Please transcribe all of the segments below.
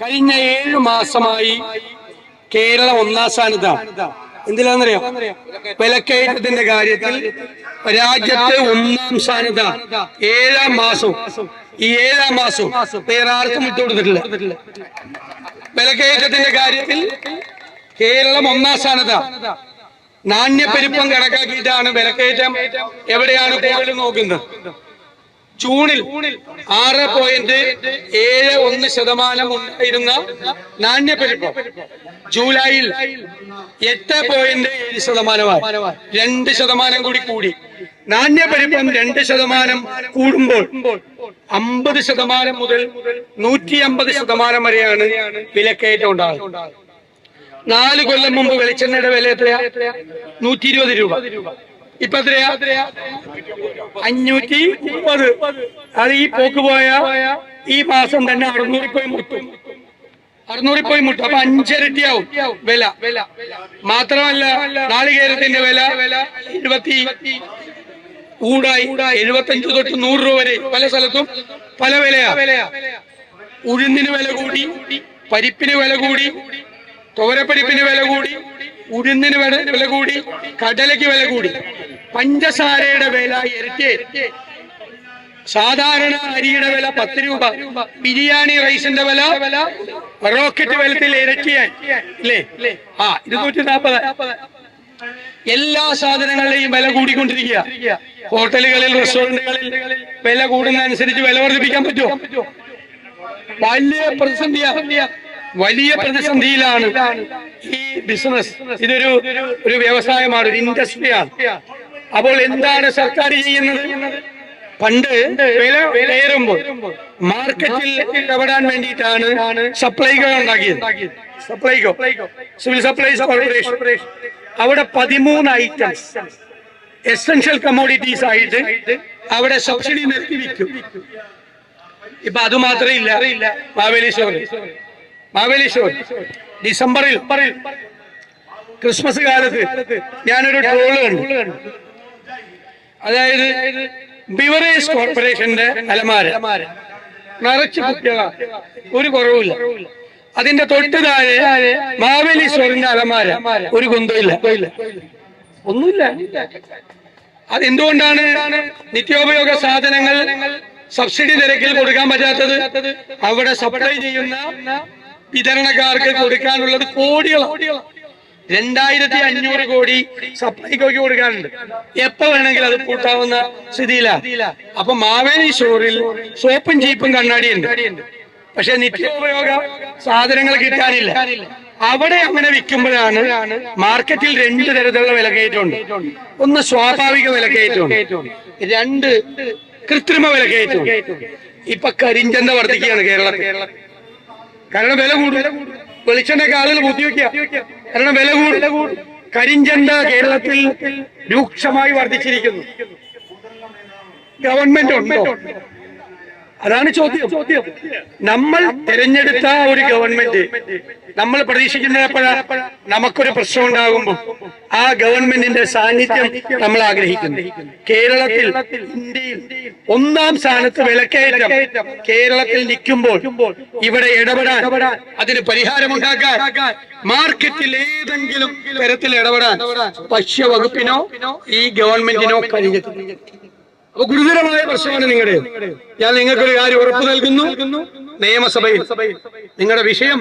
കഴിഞ്ഞ ഏഴ് മാസമായി കേരളം ഒന്നാം സ്ഥാനത്താണ്. എന്തിലാന്നറിയോ വിലക്കയറ്റത്തിന്റെ കാര്യത്തിൽ രാജ്യത്തെ ഒന്നാം സ്ഥാനത്താണ്. ഏഴാം മാസം. ഈ ഏഴാം മാസം വേറെ ആർക്കും വിട്ടുകൊടുത്തിട്ടില്ല വിലക്കയറ്റത്തിന്റെ കാര്യത്തിൽ കേരളം ഒന്നാം സ്ഥാനത്താണ്. നാണ്യപ്പെരുപ്പം കണക്കാക്കിയിട്ടാണ് വിലക്കയറ്റം എവിടെയാണ് കൂടുതൽ നോക്കുന്നത്. ജൂണിൽ ആറ് പോയിന്റ് ഏഴ് ഒന്ന് ശതമാനം ഉണ്ടായിരുന്ന നാണ്യപ്പെരുപ്പം ജൂലൈയിൽ എട്ട് പോയിന്റ് ഏഴ് ശതമാനമായി. രണ്ട് ശതമാനം കൂടി കൂടി. നാണ്യപ്പെരുപ്പം രണ്ട് ശതമാനം കൂടുമ്പോൾ അമ്പത് ശതമാനം മുതൽ നൂറ്റി അമ്പത് ശതമാനം വരെയാണ് വിലക്കയറ്റം ഉണ്ടാകുന്നത് നാല് കൊല്ലം മുമ്പ് വെളിച്ചെണ്ണയുടെ വില എത്രയാ നൂറ്റി ഇരുപത് രൂപ. ഇപ്പൊ എത്രയാ? അഞ്ഞൂറ്റി മുപ്പത്. അത് ഈ പോക്ക് പോയ ഈ മാസം തന്നെ അറുന്നൂറിൽ പോയി മുട്ടും. അറുന്നൂറിൽ പോയി മുട്ടും. അപ്പൊ അഞ്ചരട്ടിയാവും വില. മാത്രമല്ല നാളികേരത്തിന്റെ വില എഴുപത്തി ഊടായി. എഴുപത്തഞ്ച് തൊട്ട് നൂറ് രൂപ വരെ. പല സ്ഥലത്തും പല വിലയാ. ഉഴുന്നിന് വില കൂടി പരിപ്പിന് വില കൂടി തോരപ്പരിപ്പിന് വില കൂടി ഉഴുന്നിന് വില കൂടി കടലയ്ക്ക് വില കൂടി. പഞ്ചസാരയുടെ വില ഇരട്ടി. സാധാരണ അരിയുടെ വില പത്ത് രൂപ. ബിരിയാണി റൈസിന്റെ വില റോക്കറ്റ് വിലത്തിൽ ഇരട്ടിയായി അല്ലേ ആ ഇരുന്നൂറ്റി നാൽപ്പത് എല്ലാ സാധനങ്ങളുടെയും വില കൂടിക്കൊണ്ടിരിക്കുക. ഹോട്ടലുകളിൽ റെസ്റ്റോറന്റുകളിൽ വില കൂടുന്നതനുസരിച്ച് വില വർദ്ധിപ്പിക്കാൻ പറ്റുമോ? വലിയ പ്രതിസന്ധിയാ. വലിയ പ്രതിസന്ധിയിലാണ് ഈ ബിസിനസ് ഇതൊരു ഒരു വ്യവസായമാണ് ഒരു ഇൻഡസ്ട്രിയാണ് അപ്പോൾ എന്താണ് സർക്കാർ ചെയ്യുന്നത്? പണ്ട് വില കയറുമ്പോൾ മാർക്കറ്റിൽ ഇടപെടാൻ വേണ്ടിയിട്ടാണ് സപ്ലൈകോ ഉണ്ടാക്കിയത്. സപ്ലൈകോ? Civil supplies corporation. അവിടെ പതിമൂന്ന് ഐറ്റംസ്. എസെൻഷ്യൽ കമ്മോഡിറ്റീസ് ആയിട്ട് അവിടെ സബ്സിഡി നിർത്തി വിൽക്കും. ഇപ്പൊ അത് മാത്രമേ ഇല്ല. മാവേലി മാവേലിശ്വരൻ മാവേലി സ്റ്റോർ. ഡിസംബറിൽ. ക്രിസ്മസ് കാലത്ത് ഞാനൊരു ട്രോൾ കണ്ടു. അതായത് ബിവറേജ് കോർപ്പറേഷന്റെ അലമാര. നിറച്ച് കുട്ടികളാണ് ഒരു കുറവില്ല അതിന്റെ തൊട്ട് താഴെ മാവേലി അലമാര. ഒരു കുന്തമില്ല ഒന്നുമില്ല. അതെന്തുകൊണ്ടാണ് നിത്യോപയോഗ സാധനങ്ങൾ സബ്സിഡി നിരക്കിൽ കൊടുക്കാൻ പറ്റാത്തത്? അവിടെ സപ്ലൈ ചെയ്യുന്ന വിതരണക്കാർക്ക് കൊടുക്കാനുള്ളത് കോടികളാണ് രണ്ടായിരത്തി അഞ്ഞൂറ് കോടി സപ്ലൈകോയ്ക്ക് കൊടുക്കാനുണ്ട്. എപ്പോ വേണമെങ്കിലും അത് കൂട്ടാവുന്ന സ്ഥിതിയിലാണ് അപ്പൊ മാവേലി ഷോറിൽ സോപ്പും ചീപ്പും കണ്ണാടിയുണ്ട്. പക്ഷെ നിത്യോപയോഗ സാധനങ്ങൾ കിട്ടാനില്ല. അവിടെ അങ്ങനെ വിൽക്കുമ്പോഴാണ് മാർക്കറ്റിൽ രണ്ട് തരത്തിലുള്ള വിലക്കയറ്റമുണ്ട് ഒന്ന് സ്വാഭാവിക വിലക്കയറ്റമുണ്ട് രണ്ട് കൃത്രിമ വിലക്കയറ്റം ഇപ്പൊ കരിഞ്ചന്ത വർദ്ധിക്കുകയാണ് കേരളത്തിൽ. കാരണം വില കൂടും. വെളിച്ചെണ്ണയ്ക്ക് കാലിൽ ബുദ്ധിവെക്കുക കാരണം വില കൂടും. കരിഞ്ചന്ത കേരളത്തിൽ രൂക്ഷമായി വർദ്ധിച്ചിരിക്കുന്നു. ഗവൺമെന്റ് ഉണ്ടോ? അതാണ് ചോദ്യം. ചോദ്യം നമ്മൾ തിരഞ്ഞെടുത്ത ഒരു ഗവൺമെന്റ് നമ്മൾ പ്രതീക്ഷിക്കുന്നപ്പോഴാ നമുക്കൊരു പ്രശ്നം ഉണ്ടാകുമ്പോൾ ആ ഗവൺമെന്റിന്റെ സാന്നിധ്യം നമ്മൾ ആഗ്രഹിക്കുന്നു. കേരളത്തിൽ ഇന്ത്യയിൽ ഒന്നാം സ്ഥാനത്ത് വിലക്കയറ്റം കേരളത്തിൽ നിൽക്കുമ്പോൾ ഇവിടെ ഇടപെടാൻ അതിന് പരിഹാരമുണ്ടാക്കാൻ മാർക്കറ്റിൽ ഏതെങ്കിലും തരത്തിൽ ഇടപെടാൻ ഭക്ഷ്യവകുപ്പിനോ ഈ ഗവൺമെന്റിനോ കഴിഞ്ഞിട്ടില്ല. അപ്പൊ ഗുരുതരമായ പ്രശ്നമാണ് നിങ്ങളുടെ. ഞാൻ നിങ്ങൾക്കൊരു കാര്യം ഉറപ്പു നൽകുന്നു. നിയമസഭയിൽ. നിങ്ങളുടെ വിഷയം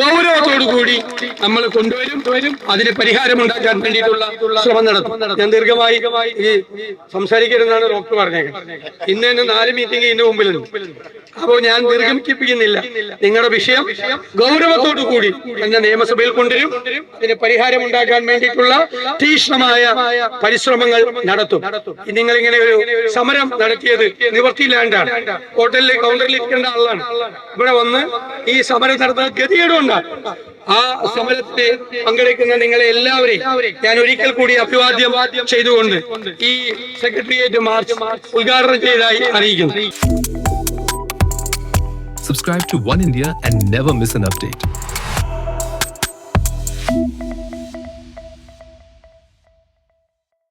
ഗൗരവത്തോടു കൂടി നമ്മൾ കൊണ്ടുവരും അതിന് പരിഹാരം ഉണ്ടാക്കാൻ വേണ്ടിയിട്ടുള്ള ശ്രമം നടത്തും. ഞാൻ ദീർഘമായി ഈ സംസാരിക്കരുതെന്നാണ് ഡോക്ടർ പറഞ്ഞേക്കുന്നത്. ഇന്ന് തന്നെ നാല് മീറ്റിംഗ് ഇതിന്റെ മുമ്പിലുണ്ട്. അപ്പോൾ ഞാൻ ദീർഘിപ്പിക്കുന്നില്ല. നിങ്ങളുടെ വിഷയം ഗൗരവത്തോടു കൂടി എന്ന നിയമസഭയിൽ കൊണ്ടുവരും. അതിന് പരിഹാരം ഉണ്ടാക്കാൻ വേണ്ടിയിട്ടുള്ള തീക്ഷ്ണമായ പരിശ്രമങ്ങൾ നടത്തും. നിങ്ങൾ ഇങ്ങനെ ഒരു സമരം നടത്തിയത് നിവർത്തിയില്ലാണ്ടാണ്. ഹോട്ടലിലെ കൗണ്ടറിൽ ഇരിക്കേണ്ട ആളാണ്. ഇവിടെ വന്ന് ഈ സമരം നടത്തുന്ന ഗതികേടുകൊണ്ടാണ് ആ സമരത്തിൽ പങ്കെടുക്കുന്ന നിങ്ങളെ എല്ലാവരെയും ഞാൻ ഒരിക്കൽ കൂടി അഭിവാദ്യം ചെയ്തുകൊണ്ട് ഈ സെക്രട്ടേറിയറ്റ് മാർച്ച് ഉദ്ഘാടനം ചെയ്തതായി അറിയിക്കുന്നു Subscribe to One India and never miss an update.